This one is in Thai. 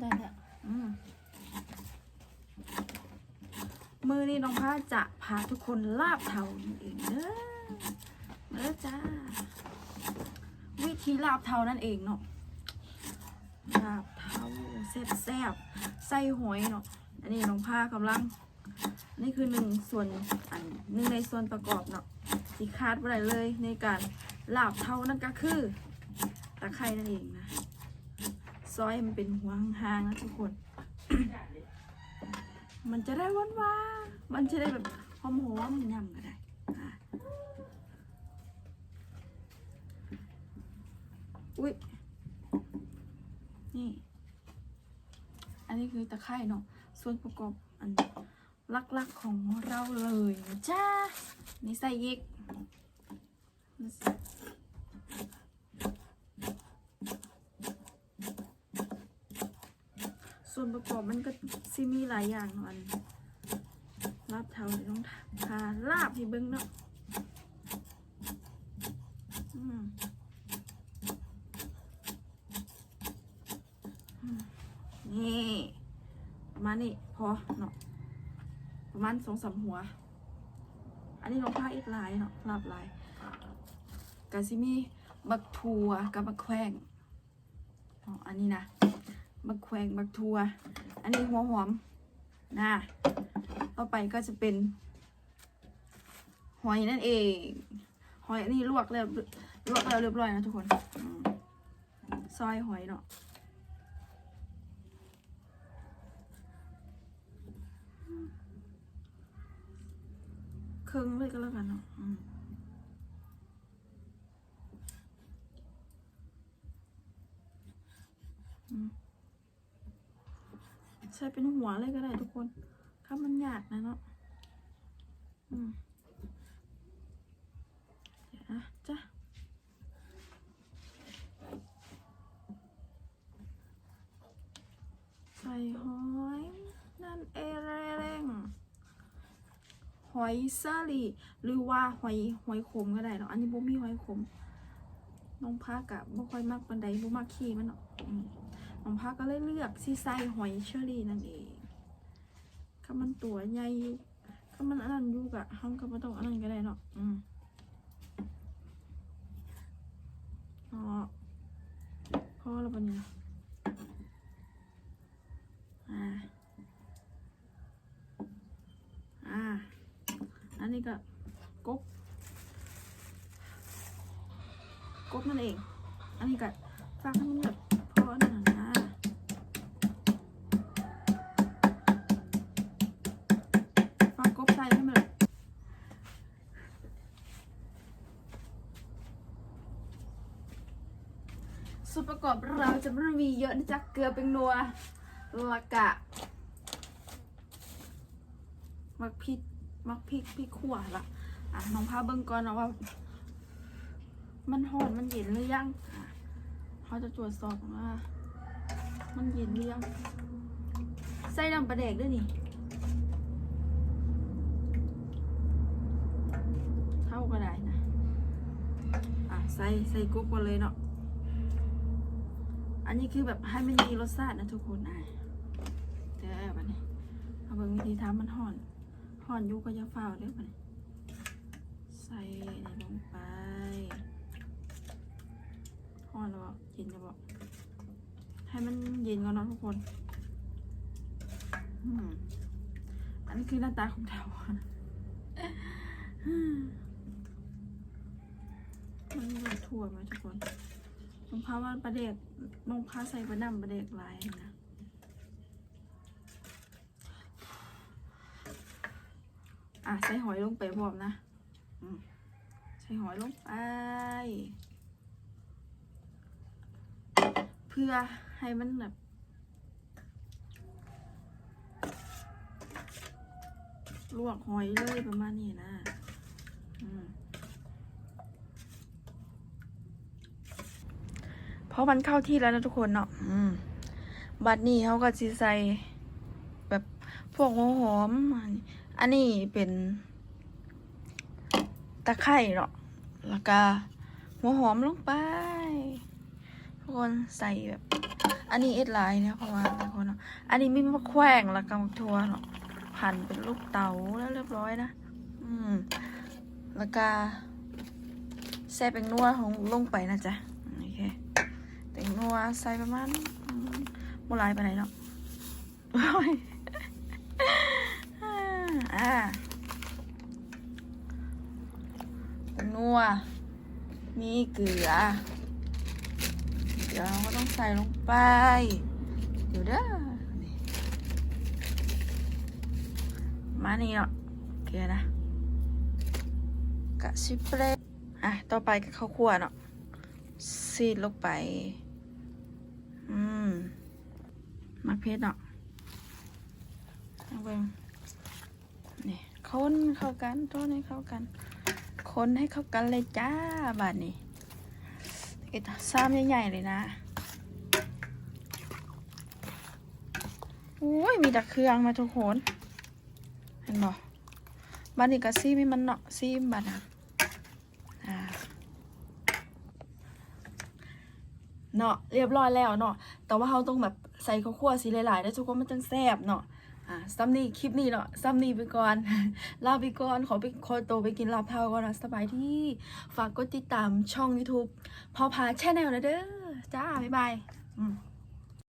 ได้แล้วอืมมือนี้น้องพ้าจะพาทุกคนลาบเทานั่นเองเด้อมาแล้วจ้า วิธีลาบเทานั่นเองเนาะลาบเทาแซ่บๆใส่หอยเนาะอันนี้น้องพากำลัง นี่คือหนึ่งส่วนอันหนึ่งในส่วนประกอบเนาะที่คาดไว้ได้เลยในการลาบเทานั่นก็คือตะไคร้นั่นเองนะ ซอยมันเป็นหัวห่างๆนะทุกคน มันจะได้หวานวามันจะได้แบบหอมหอมยำก็ได้อุ้ยนี่ อันนี้คือตะไคร่เนาะ ส่วนประกอบอันลักๆของเราเลยนะจ้านี่ใส่ยิก ส่วนประกอบมันก็ซิมีหลายอย่างเนาะอันลาบเทาเลยต้องทาลาบให้เบิ้งเนาะอืมนี่ประมาณนี้พอเนาะประมาณสองสามหัว อันนี้เราพาอีกลายเนาะลาบลายกาซิมีบักทัวกับบักแควงอ๋ออันนี้นะ บักแควงบักทัว อันนี้หัวหอมนะต่อไปก็จะเป็น หอยนั่นเอง หอยอันนี้ลวกแล้วลวกแล้วเรียบร้อยนะทุกคนซอยหอยเนาะครึ่งเลยก็แล้วกันเนาะอืม ใช้เป็นหัวเลยก็ได้ทุกคนถ้ามันหยาดนะเนาะอืมเดี๋ยวนะจ้ะใส่หอยนั่นเอเรงหอยซาลีหรือว่าหอยหอยขมก็ได้เนาะอันนี้บ่มีหอยขมน้องพักอะบ่ค่อยมักปันใดบ่มักขี้มันเนาะ น้องพักก็เลยเลือกซีไซหอยเชอรี่นั่นเองถ้ามันตัวใหญ่อยู่ถ้ามันอันนั้นอยู่กะห้องก็ไม่ต้องอันนั้นก็ได้เนาะอืมอ๋อพอแล้วปะเนี่ยอ่า อ่า อันนี้ก็กบกบนั่นเอง อันนี้ก็ฝากให้มันแบบพอหน่ยน จะไม่มีเยอะนะจ๊ะเกลือเป็นนัวละกะมักพริกมักพริกพริกขั่วละอะน้องพาเบิ่งก่อนนะว่า มันหอนมันเย็นหรือยังเขาจะตรวจสอบว่า มันเย็นหรือยังใส่น้ำปลาแดกด้วยนี่เท่าก็ได้นะ อะ ใส่ใส่กุ๊กมาเลยเนาะ อันนี้คือแบบให้มันมีรสชาตินะทุกคนอะเดี๋ยวแบบนี้เอาเบิ่งวิธีทำมันห่อนห่อนยุก็จะเฝ้าวเด้อบัดนี้ใส่นี่ลงไปห่อนแล้วบอกเย็นจะบอกให้มันเย็นก่อนเนาะทุกคนอันนี้คือหน้าตาของเทานะมันมีถั่วไหมทุกคน ลงพาว่าประเด็กลงพาใส่ประดำประเด็กลายนะอะใส่หอยลงไปพร้อมนะใส่หอยลงไป เพื่อให้มันแบบลวกหอยเลยประมาณนี้นะ อืม เพราะมันเข้าที่แล้วนะทุกคนเนาะอืมบัดนี้เขาก็จะใส่แบบพวกหัวหอมอันนี้อันนี้เป็นตะไคร่เนาะแล้วก็หัวหอมลงไปทุกคนใส่แบบ อันนี้เอ็ดไลน์เนี่ยเพราะว่าทุกคนอันนี้มีมะแขว้งแล้วก็มะทัวเนาะหั่นเป็นลูกเต๋าแล้วเรียบร้อยนะ อืม แล้วก็ใส่เป็นนัวของลงไปนะจ๊ะ โอเคแต่ง นัวใส่ประมาณอืมบ่หลายไปไหนใดเนาะโอ้ยอ่าต่งนัว มีเกลือเดี๋ยวเราก็ต้องใส่ลงไป เดี๋ยวเด้อมานี่เนาะโอเคนะกะชิเปร์อะ ต่อไปก็ข้าวคั่วเนาะซีดลงไป อืมมักเพชรเนาะเอาเบงนี่คนเข้ากันต้นให้เข้ากัน คนให้เข้ากันเลยจ้าบาดนี้เอ็ดซ้ำใหญ่ๆเลยนะโอ้ยมีต่เครื่องมาทุกคน เห็นบ่บ้านนี้ก็ซีมีมันเนาะซีมบัดนะอ่า เนาะเรียบร้อยแล้วเนาะแต่ว่าเราต้องแบบใส่ข้าวคั่วสีหลายๆได้ทุกคนมันจังแซ่บเนาะอะซัมนี่คลิปนี้เนาะซัมนี่ไปก่อนลาไปก่อนขอไปขอตัวไปกินลาบเทาก่อนนะสบายที่ฝากกดติดตามช่อง YouTube พอพาแชนแนลนะเด้อจ้าบ๊ายบายอืม